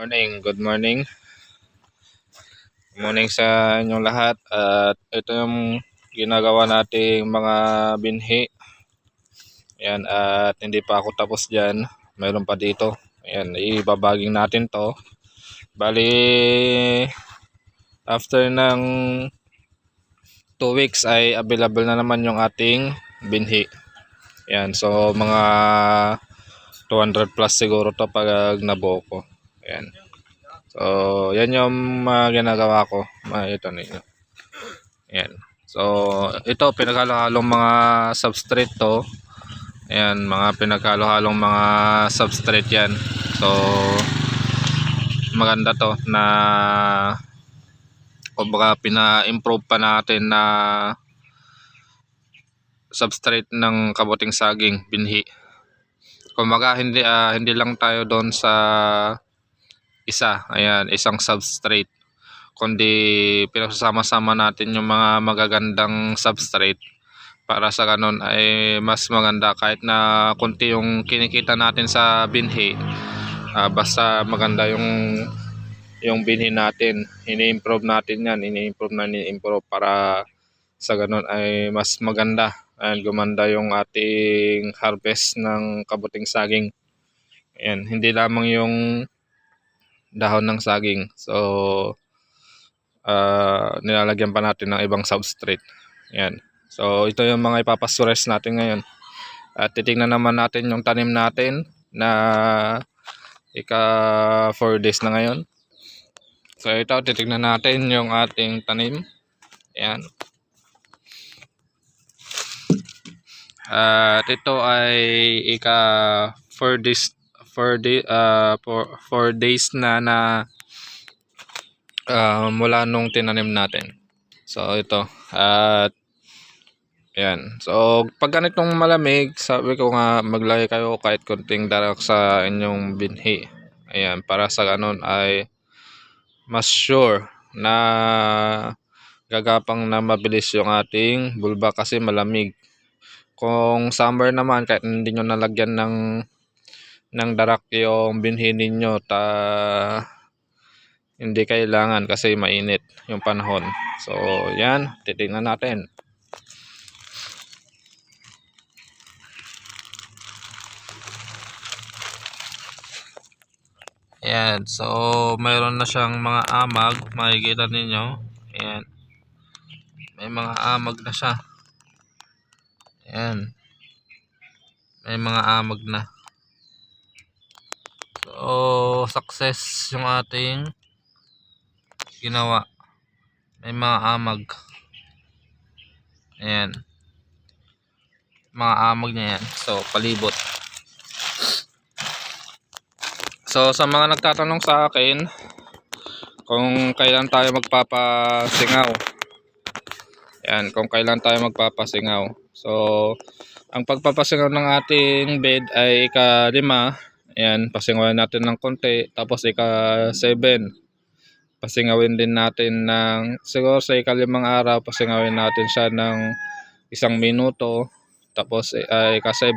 Morning, good morning. Good morning sa inyong lahat. At ito yung ginagawa nating mga binhi. Ayan, at hindi pa ako tapos dyan. Mayroon pa dito. Ayan, ibabaging natin to. Bali, after ng 2 weeks ay available na naman yung ating binhi. Ayan, so mga 200 plus siguro to pag nabuo ko. Ayan. So, yan yung mga ginagawa ko. Uh, ito ninyo. Ayan. So, ito pinaghalo-halong mga substrate to. Ayan, mga pinaghalo-halong mga substrate yan. So, maganda to na kumbaga pina-improve pa natin na substrate ng kabuting saging binhi. Kumbaga hindi ah, hindi lang tayo doon sa isa, ayan, isang substrate. Kundi pinagsasama-sama natin yung mga magagandang substrate para sa ganun ay mas maganda kahit na kunti yung kinikita natin sa binhi. Ah, basta maganda yung yung binhi natin. Ini-improve natin yan, ini-improve na ini-improve para sa ganun ay mas maganda and gumanda yung ating harvest ng kabuting saging. Ayan, hindi lamang yung dahon ng saging. So, ah nilalagyan pa natin ng ibang substrate. Ayan. So, ito yung mga ipapasures natin ngayon. At titingnan naman natin yung tanim natin na ika 4 days na ngayon. So, ito titingnan natin yung ating tanim. Ayan. At ito ay ika 4 days 4 day uh, 4 days na na uh, mula nung tinanim natin. So ito at Ayan. So, pag ganitong malamig, sabi ko nga maglagay kayo kahit konting darak sa inyong binhi. Ayan, para sa ganun ay mas sure na gagapang na mabilis yung ating bulba kasi malamig. Kung summer naman, kahit hindi nyo nalagyan ng ng darak yung binhi ninyo, ta hindi kailangan kasi mainit yung panahon. So, yan, titingnan natin. Ayan, so mayroon na siyang mga amag, makikita ninyo. Ayan. May mga amag na siya. Ayan. May mga amag na. So, success yung ating ginawa. May mga amag. Ayan. Mga amag niya yan. So, palibot. So sa mga nagtatanong sa akin kung kailan tayo magpapasingaw. Yan, kung kailan tayo magpapasingaw. So ang pagpapasingaw ng ating bed ay ika-lima. Ayan, pasingawin natin ng konti. Tapos ika-7. Pasingawin din natin ng, siguro sa ika-limang araw, pasingawin natin siya ng isang minuto. Tapos uh, ika-7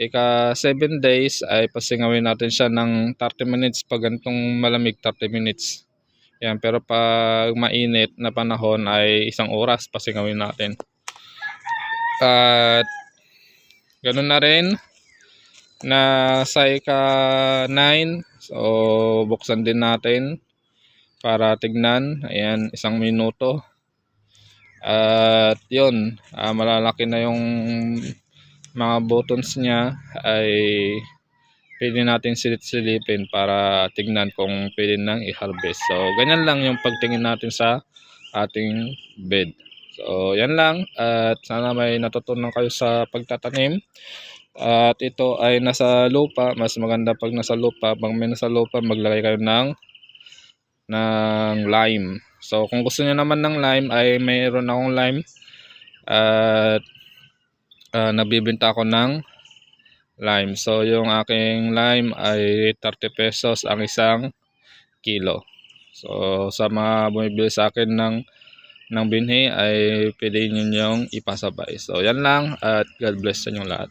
ika 7 days ay pasingawin natin siya ng 30 minutes pag ganitong malamig 30 minutes yan pero pag mainit na panahon ay isang oras pasingawin natin at ganun na rin na sa ika 9 so buksan din natin para tignan ayan isang minuto at yun uh, malalaki na yung mga buttons niya ay pwede natin silip-silipin para tignan kung pwede nang i-harvest. So, ganyan lang yung pagtingin natin sa ating bed. So, yan lang. At sana may natutunan kayo sa pagtatanim. At ito ay nasa lupa. Mas maganda pag nasa lupa. Pag may nasa lupa, maglagay kayo ng, ng lime. So, kung gusto niyo naman ng lime, ay mayroon akong lime. At uh, nabibenta ako ng lime. So yung aking lime ay 30 pesos ang isang kilo. So sa mga bumibili sa akin ng ng binhi ay pwede nyo yung ipasabay. So yan lang at God bless sa inyong lahat.